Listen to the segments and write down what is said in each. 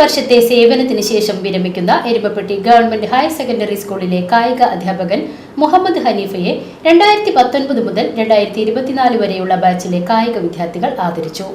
വർഷത്തെ സേവനത്തിന് ശേഷം വിരമിക്കുന്ന എരുമപ്പെട്ടി ഗവൺമെന്റ് ഹയർ സെക്കൻഡറി സ്കൂളിലെ കായിക അധ്യാപകൻ മുഹമ്മദ് ഹനീഫയെ രണ്ടായിരത്തി പത്തൊൻപത് മുതൽ രണ്ടായിരത്തി ഇരുപത്തിനാല് വരെയുള്ള ബാച്ചിലെ കായിക വിദ്യാർത്ഥികൾ ആദരിച്ചു.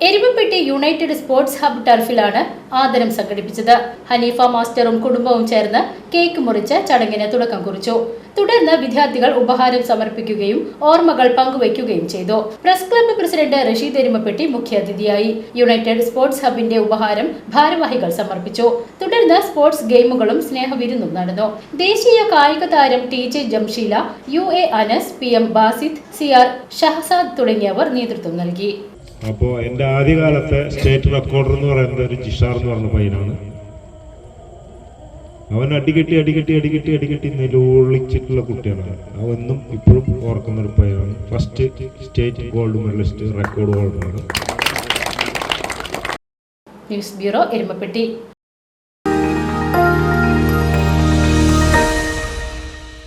എരുമപ്പെട്ടി യുണൈറ്റഡ് സ്പോർട്സ് ഹബ് ടർഫിലാണ് ആദരം സംഘടിപ്പിച്ചത്. ഹനീഫ മാസ്റ്ററും കുടുംബവും ചേർന്ന് കേക്ക് മുറിച്ച് ചടങ്ങിന് തുടക്കം കുറിച്ചു. തുടർന്ന് വിദ്യാർത്ഥികൾ ഉപഹാരം സമർപ്പിക്കുകയും ഓർമ്മകൾ പങ്കുവയ്ക്കുകയും ചെയ്തു. Press club president Rasheed Erumapetty മുഖ്യാതിഥിയായി. യുണൈറ്റഡ് സ്പോർട്സ് ഹബിന്റെ ഉപഹാരം ഭാരവാഹികൾ സമർപ്പിച്ചു. തുടർന്ന് സ്പോർട്സ് ഗെയിമുകളും സ്നേഹവിരുന്നും നടന്നു. ദേശീയ കായിക താരം T J Jamsheela U A Anas P M Basid C R Shahzad തുടങ്ങിയവർ നേതൃത്വം നൽകി. അപ്പോൾ എന്റെ ആദ്യകാലത്തെ സ്റ്റേറ്റ് റെക്കോർഡർ എന്ന് പറയുന്നത് ഒരു ജിഷാർ എന്ന് പറഞ്ഞ പയ്യനാണ്. അവൻ അടികെട്ടി അടികെട്ടി അടികെട്ടി അടികെട്ടി നിലവിളിച്ചിട്ടുള്ള കുട്ടിയാണ്. അവന്നും ഇപ്പോഴും ഓർക്കുന്ന ഒരു പയ്യനാണ്. First state gold medalist record ഹോൾഡറാണ്. News bureau Erumapetty.